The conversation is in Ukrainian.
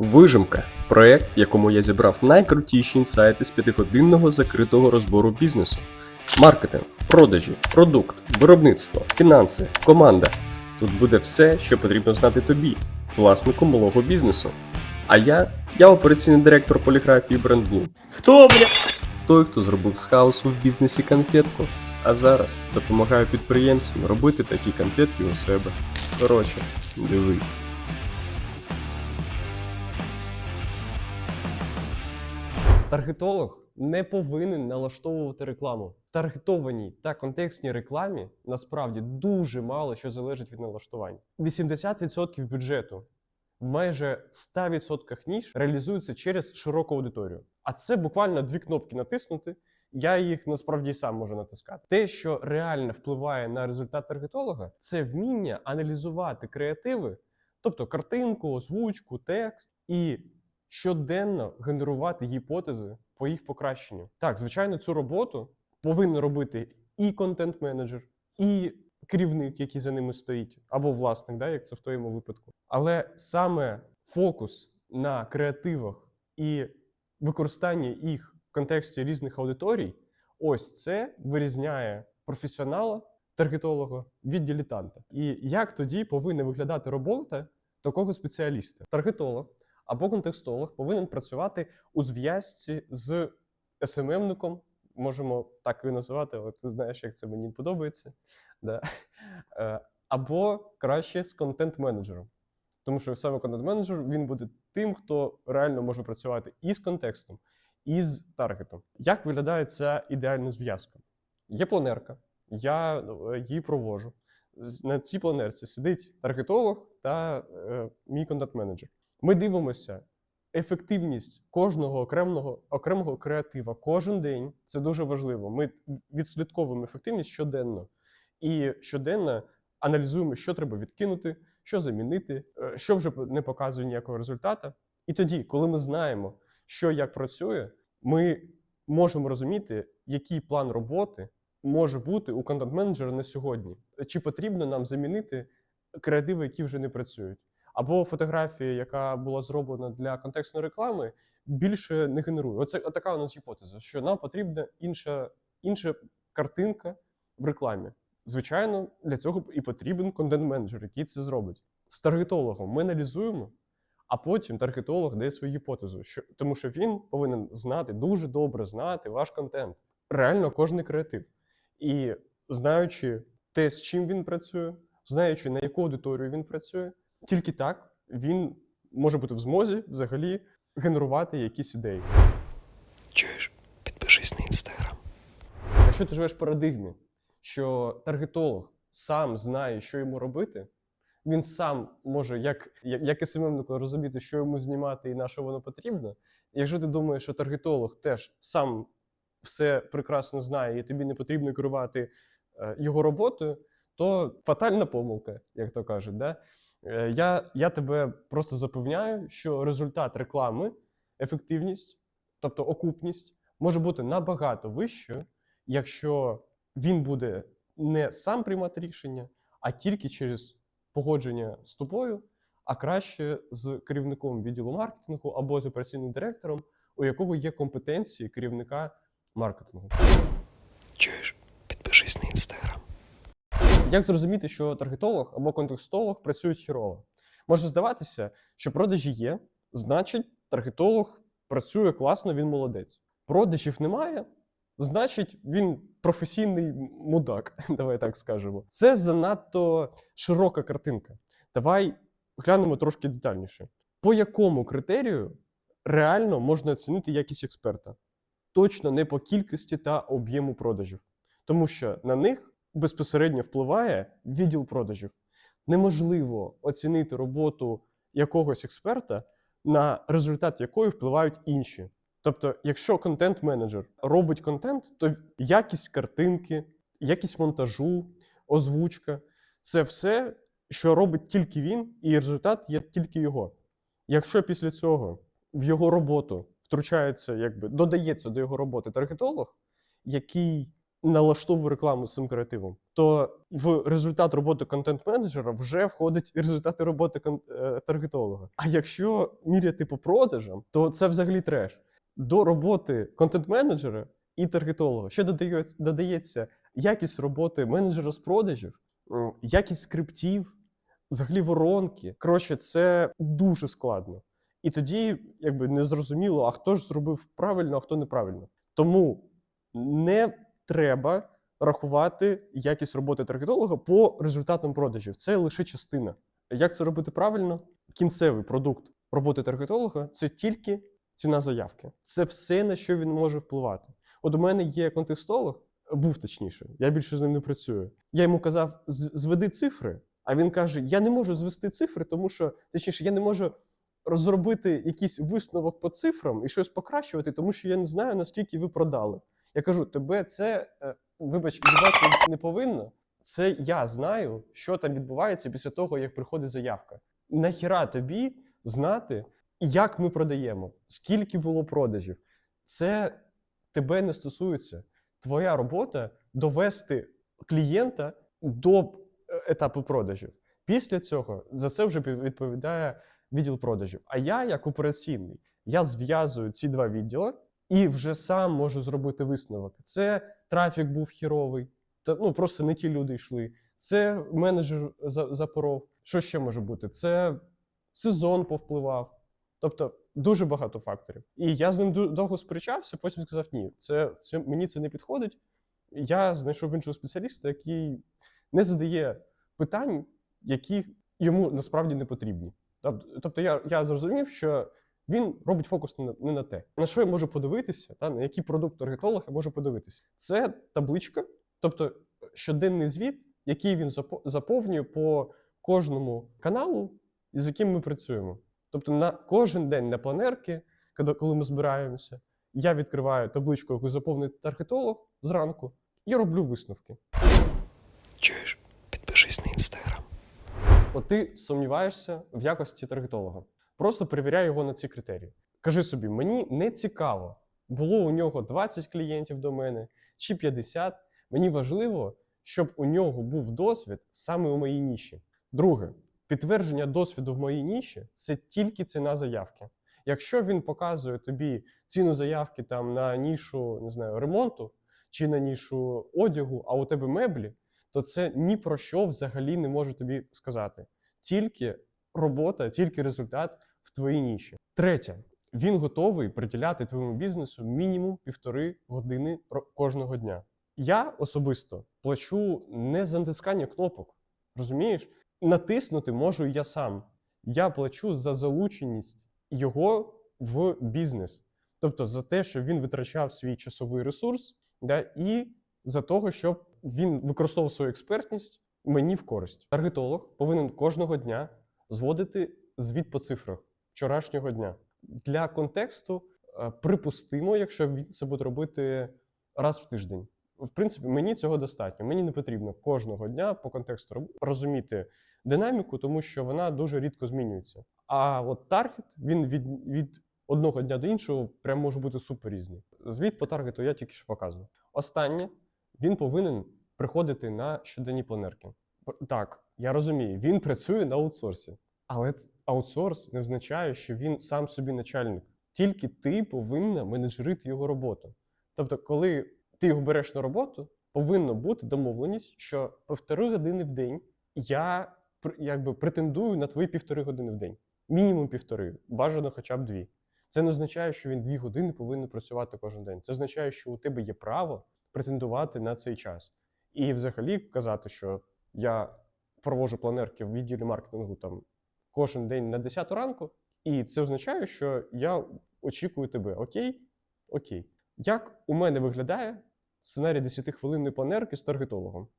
Вижимка проект, в якому я зібрав найкрутіші інсайти з п'ятигодинного закритого розбору бізнесу. Маркетинг, продажі, продукт, виробництво, фінанси, команда. Тут буде все, що потрібно знати тобі, власнику малого бізнесу. А я, я операційний директор поліграфії BrandBloom. Хто, бля? Той, хто зробив з хаосу в бізнесі конфетку, а зараз допомагаю підприємцям робити такі конфетки у себе. Коротше, дивись. Таргетолог не повинен налаштовувати рекламу. Таргетованій та контекстній рекламі насправді дуже мало що залежить від налаштувань. 80% бюджету в майже 100% ніж реалізується через широку аудиторію. А це буквально дві кнопки натиснути. Я їх насправді сам можу натискати. Те, що реально впливає на результат таргетолога, це вміння аналізувати креативи, тобто картинку, озвучку, текст, і щоденно генерувати гіпотези по їх покращенню. Так, звичайно, цю роботу повинен робити і контент-менеджер, і керівник, який за ними стоїть, або власник, да, як це в твоєму випадку. Але саме фокус на креативах і використання їх в контексті різних аудиторій, ось це вирізняє професіонала, таргетолога від дилетанта. І як тоді повинна виглядати робота такого спеціаліста? Таргетолог або контекстолог повинен працювати у зв'язці з СММником, можемо так і називати, але ти знаєш, як це мені подобається. Да. Е, Або краще з контент-менеджером. Тому що саме контент-менеджер він буде тим, хто реально може працювати і з контекстом, і з таргетом. Як виглядає ця ідеальна зв'язка? Є планерка, я е, її провожу. На цій планерці сидить таргетолог та е, мій контент-менеджер. Ми дивимося ефективність кожного окремого, окремого креатива кожен день. Це дуже важливо. Ми відслідковуємо ефективність щоденно. І щоденно аналізуємо, що треба відкинути, що замінити, е, що вже не показує ніякого результата. І тоді, коли ми знаємо, що як працює, ми можемо розуміти, який план роботи може бути у контент-менеджера на сьогодні. Чи потрібно нам замінити креативи, які вже не працюють, або фотографія, яка була зроблена для контекстної реклами, більше не генерує. Оце така у нас гіпотеза, що нам потрібна інша, інша картинка в рекламі. Звичайно, для цього і потрібен контент-менеджер, який це зробить. З таргетологом ми аналізуємо, а потім таргетолог дає свою гіпотезу, що, тому що він повинен знати, дуже добре знати ваш контент. Реально кожний креатив. І знаючи те, з чим він працює, знаючи, на яку аудиторію він працює, тільки так він може бути в змозі взагалі генерувати якісь ідеї. Чуєш? Підпишись на інстаграм. Якщо ти живеш в парадигмі, що таргетолог сам знає, що йому робити, він сам може, як, як, як СММнику, розуміти, що йому знімати і на що воно потрібно. Якщо ти думаєш, що таргетолог теж сам все прекрасно знає, і тобі не потрібно керувати е, його роботою, то фатальна помилка, як то кажуть. Да? Е, я, я тебе просто запевняю, що результат реклами, ефективність, тобто окупність, може бути набагато вищою, якщо він буде не сам приймати рішення, а тільки через погодження з тобою, а краще з керівником відділу маркетингу або з операційним директором, у якого є компетенції керівника маркетингу. Чуєш? Підпишись на інстаграм. Як зрозуміти, що таргетолог або контекстолог працюють хірово? Може здаватися, що продажі є, значить, таргетолог працює класно, він молодець. Продажів немає, значить, він професійний мудак, давай так скажемо. Це занадто широка картинка. Давай глянемо трошки детальніше. По якому критерію реально можна оцінити якість експерта? Точно не по кількості та об'єму продажів, тому що на них безпосередньо впливає відділ продажів. Неможливо оцінити роботу якогось експерта, на результат якої впливають інші. Тобто, якщо контент-менеджер робить контент, то якість картинки, якість монтажу, озвучка це все, що робить тільки він, і результат є тільки його. Якщо після цього в його роботу втручається, якби додається до його роботи таргетолог, який налаштовує рекламу з цим креативом, то в результат роботи контент-менеджера вже входить і результати роботи е, таргетолога. А якщо міряти по продажам, то це взагалі треш. До роботи контент-менеджера і таргетолога ще додається, додається якість роботи менеджера з продажів, якість скриптів, взагалі воронки. Коротше, це дуже складно. І тоді якби не зрозуміло, а хто ж зробив правильно, а хто неправильно. Тому не треба рахувати якість роботи таргетолога по результатам продажів. Це лише частина. Як це робити правильно? Кінцевий продукт роботи таргетолога це тільки ціна заявки. Це все, на що він може впливати. От у мене є контекстолог, був точніше, я більше з ним не працюю. Я йому казав: зведи цифри. А він каже: Я не можу звести цифри, тому що точніше, я не можу розробити якийсь висновок по цифрам і щось покращувати, тому що я не знаю, наскільки ви продали. Я кажу, тебе це, е, вибач, не повинно. Це я знаю, що там відбувається після того, як приходить заявка. Нахіра тобі знати, як ми продаємо, скільки було продажів. Це тебе не стосується. Твоя робота довести клієнта до е, етапу продажів. Після цього за це вже відповідає відділ продажів. А я, як операційний, я зв'язую ці два відділи і вже сам можу зробити висновок. Це трафік був хіровий, та ну просто не ті люди йшли. Це менеджер запоров. Що ще може бути? Це сезон повпливав. Тобто дуже багато факторів. І я з ним довго сперечався, потім сказав: ні, це, це мені це не підходить. Я знайшов іншого спеціаліста, який не задає питань, які йому насправді не потрібні. Тобто я, я зрозумів, що він робить фокус не на, те. На що я можу подивитися, та, на який продукт таргетолог я можу подивитися. Це табличка, тобто щоденний звіт, який він заповнює по кожному каналу, з яким ми працюємо. Тобто на кожен день на планерки, коли- коли ми збираємося, я відкриваю табличку, яку заповнить таргетолог зранку, і роблю висновки. Чуєш? Підпишись на інстаграм. От ти сумніваєшся в якості таргетолога. Просто перевіряй його на ці критерії. Кажи собі, мені не цікаво, було у нього 20 клієнтів до мене чи 50. Мені важливо, щоб у нього був досвід саме у моїй ніші. Друге, підтвердження досвіду в моїй ніші це тільки ціна заявки. Якщо він показує тобі ціну заявки там на нішу, не знаю, ремонту чи на нішу одягу, а у тебе меблі, то це ні про що взагалі не може тобі сказати. Тільки робота, тільки результат в твоїй ніші. Третє, він готовий приділяти твоєму бізнесу мінімум півтори години кожного дня. Я особисто плачу не за натискання кнопок. Розумієш? Натиснути можу я сам. Я плачу за залученість його в бізнес. Тобто за те, що він витрачав свій часовий ресурс, да, і за того, щоб він використовував свою експертність мені в користь. Таргетолог повинен кожного дня зводити звіт по цифрах вчорашнього дня. Для контексту е, припустимо, якщо він це буде робити раз в тиждень. В принципі, мені цього достатньо. Мені не потрібно кожного дня по контексту розуміти динаміку, тому що вона дуже рідко змінюється. А от таргет він від, від одного дня до іншого прям може бути супер різний. Звіт по таргету я тільки що показував. Останнє він повинен приходити на щоденні планерки. Так, я розумію, він працює на аутсорсі, але аутсорс не означає, що він сам собі начальник. Тільки ти повинна менеджерити його роботу. Тобто, коли ти його береш на роботу, повинна бути домовленість, що півтори години в день я якби претендую на твої півтори години в день. Мінімум півтори, бажано хоча б дві. Це не означає, що він дві години повинен працювати кожен день. Це означає, що у тебе є право претендувати на цей час. І взагалі казати, що я проводжу планерки в відділі маркетингу там кожен день на 10 ранку, і це означає, що я очікую тебе. Окей? Окей. Як у мене виглядає сценарій 10-хвилинної планерки з таргетологом?